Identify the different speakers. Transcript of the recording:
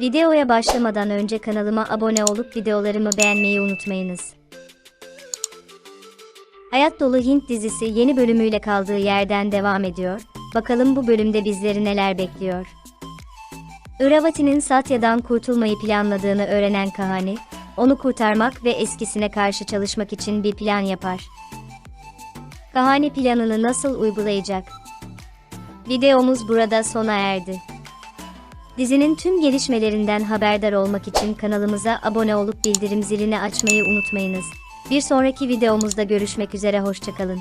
Speaker 1: Videoya başlamadan önce kanalıma abone olup videolarımı beğenmeyi unutmayınız. Hayat Dolu Hint dizisi yeni bölümüyle kaldığı yerden devam ediyor. Bakalım bu bölümde bizleri neler bekliyor. Iravati'nin Satya'dan kurtulmayı planladığını öğrenen Kahani, onu kurtarmak ve eskisine karşı çalışmak için bir plan yapar. Kahani planını nasıl uygulayacak? Videomuz burada sona erdi. Dizinin tüm gelişmelerinden haberdar olmak için kanalımıza abone olup bildirim zilini açmayı unutmayınız. Bir sonraki videomuzda görüşmek üzere hoşçakalın.